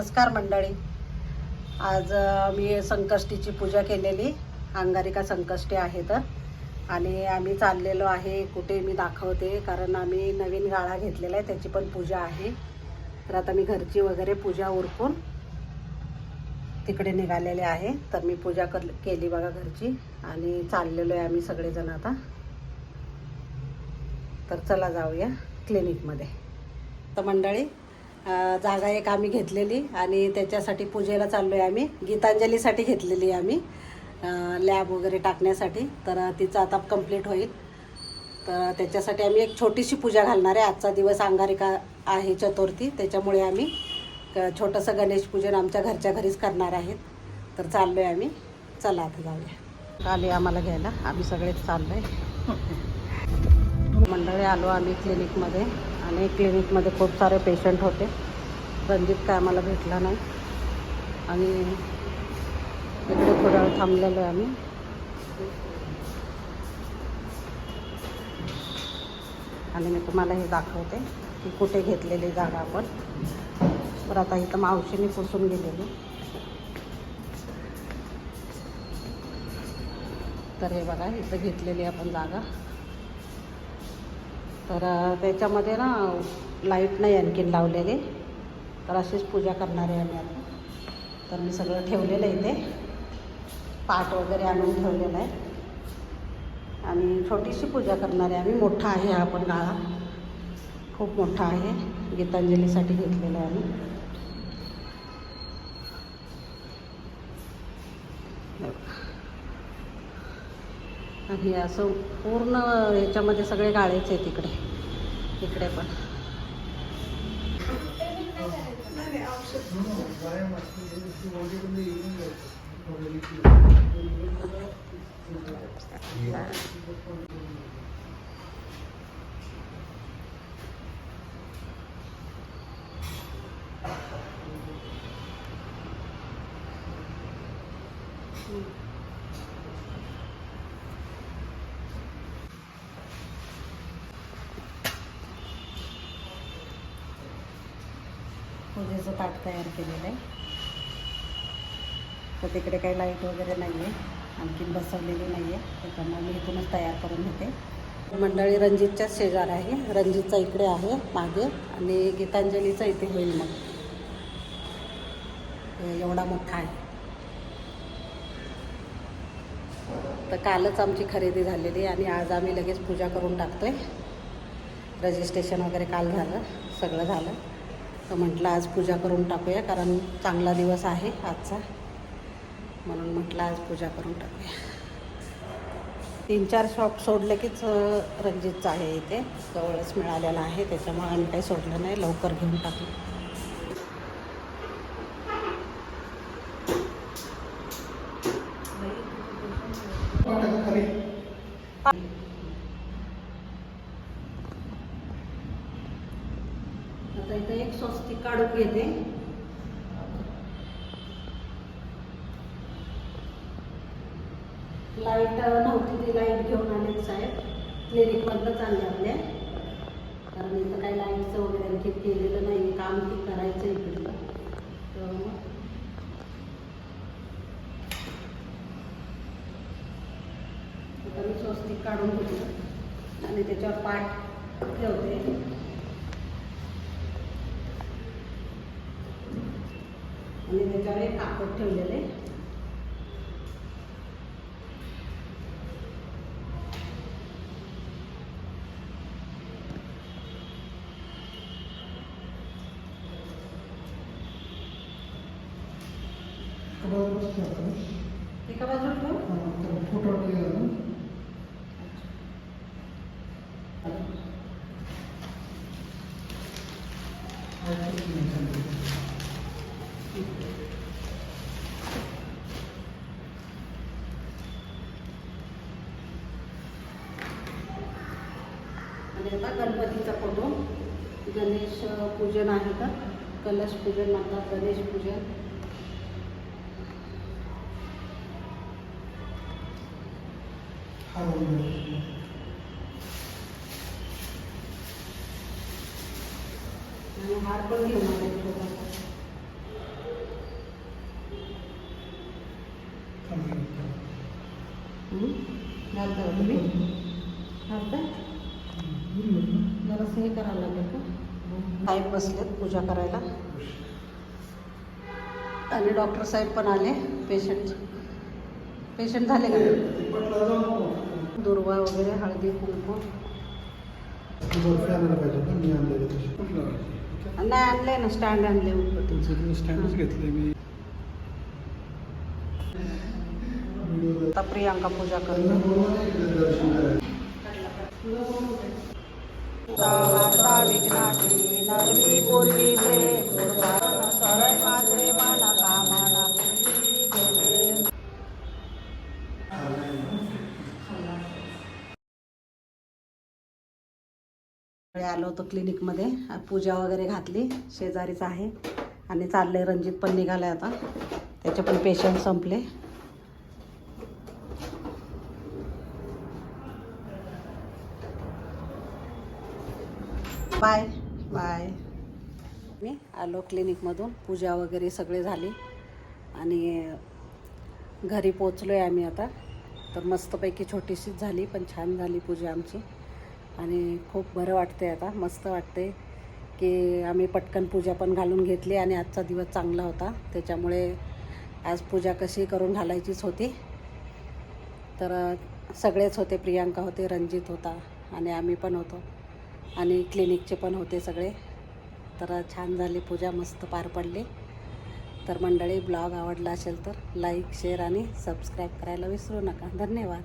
नमस्कार मंडळी. आज मी संकष्टीची पूजा केलेली. अंगारिका संकष्टी आहे तर. आणि आम्ही चाललेलो आहे कुठे मी दाखवते कारण आम्ही नवीन गाळा घेतलेला आहे त्याची पण पूजा आहे. तर आता मी घरची वगैरे पूजा उरकून तिकडे निघालेले आहे. तर मी पूजा कर केली बघा घरची. आणि चाललेलो आहे आम्ही सगळेजण आता. तर चला जाऊया क्लिनिकमध्ये तर मंडळी जागा एक आम्ही घेतलेली आणि त्याच्यासाठी पूजेला चाललो आहे आम्ही. गीतांजलीसाठी घेतलेली आम्ही लॅब वगैरे टाकण्यासाठी. तर तिचं आता कंप्लीट होईल. तर त्याच्यासाठी आम्ही एक छोटीशी पूजा घालणार आहे. आजचा दिवस अंगारिका आहे चतुर्थी त्याच्यामुळे आम्ही छोटंसं गणेश पूजन आमच्या घरच्या घरीच करणार आहेत. तर चाललो आहे आम्ही. चला आता जाऊया. आले आम्हाला घ्यायला. आम्ही सगळेच चाललो आहे मंडळी आलो आम्ही क्लिनिकमध्ये आणि क्लिनिकमध्ये खूप सारे पेशंट होते. रणजित काय आम्हाला भेटला नाही. आणि इकडे थोडा वेळ थांबलेलो आहे आम्ही. आणि मी तुम्हाला हे दाखवते की कुठे घेतलेली जागा आपण. तर आता इथं मावशीने पुसून गेलेली. तर हे बघा इथं घेतलेली आपण जागा. तर त्याच्यामध्ये ना लाइट नाही आणखीन लावलेली. तर अशीच पूजा करणार आहे आम्ही आता. तर मी सगळं ठेवलेलं आहे इथे. पाट वगैरे आणून ठेवलेलं आहे. आणि छोटीशी पूजा करणार आहे आम्ही. मोठा आहे हा पण गाळा. खूप मोठा आहे. गीतांजलीसाठी घेतलेला आहे आम्ही. हे असं पूर्ण ह्याच्यामध्ये सगळे गाळेच आहेत तिकडे इकडे पण. पूजेचं ताट तयार केलेलं आहे. तर तिकडे काही लाइट वगैरे नाही आहे आणखीन बसवलेली नाही आहे त्याच्यामुळे मी इथूनच तयार करून घेते. मंडळी रणजितच्याच शेजार आहे. रणजितचा इकडे आहे मागे. आणि गीतांजलीचा इथे होईल मग. एवढा मोठा आहे. तर कालच आमची खरेदी झालेली आणि आज आम्ही लगेच पूजा करून टाकतो आहे रजिस्ट्रेशन वगैरे काल झालं. सगळं झालं. तर म्हटलं आज पूजा करून टाकूया कारण चांगला दिवस आहे आजचा. म्हणून म्हटलं आज पूजा करून टाकूया. तीन चार शॉप सोडले कीच रणजितचं आहे इथे. जवळच मिळालेला आहे त्याच्यामुळे आम्ही काही सोडलं नाही. लवकर घेऊन टाकलं. आता इथं एक स्वस्तिक काढून घेते. लाइट नव्हती ती लाइट घेऊन आले साहेब. क्लिनिकमधलंच आणले आपल्या कारण इथं काही लाईटचं वगैरे आणखी केलेलं नाही काम ते करायचं इकडे. तर मग मी स्वस्तिक काढून घेतलं आणि त्याच्यावर पाठ ठेवते. आणि त्याच्यावर एक कापड ठेवलेले एका बाजूला ठेवू? आणि आता गणपतीचा फोटो. गणेश पूजन आहे का? कलश पूजन म्हणतात गणेश पूजन. आणि हार पण घेऊन आले छोटासा घालता तुम्ही घालता जरासं हे करावं लागेल का? साहेब बसलेत पूजा करायला. आणि डॉक्टर साहेब पण आले पेशंट पेशंट झाले का? दुर्वा वगैरे हळदी कुंकू. नाही आणले ना स्टँड आणले स्टँडच घेतले मी. आता प्रियांका पूजा करतो. आलो होतो क्लिनिकमध्ये. पूजा वगैरे घातली. शेजारीच आहे. आणि चाललंय. रणजित पण निघालाय आता. त्याचे पण पेशंट संपले. Bye bye. मी आलो क्लिनिकमधून पूजा वगैरे सगळे झाली. आणि घरी पोचलो आहे आम्ही आता. तर मस्तपैकी छोटीशीच झाली पण छान झाली पूजा आमची. आणि खूप बरं वाटते आता. मस्त वाटते की आम्ही पटकन पूजा पण घालून घेतली आणि आजचा दिवस चांगला होता. त्याच्यामुळे आज पूजा कशी करून घालायचीच होती. तर सगळेच होते प्रियांका होते रणजित होता आणि आम्ही पण होतो. आणि क्लिनिकचे पण होते सगळे. तर छान झाली पूजा मस्त पार पडली. तर मंडळी ब्लॉग आवडला असेल तर लाईक शेअर आणि सबस्क्राईब करायला विसरू नका. धन्यवाद.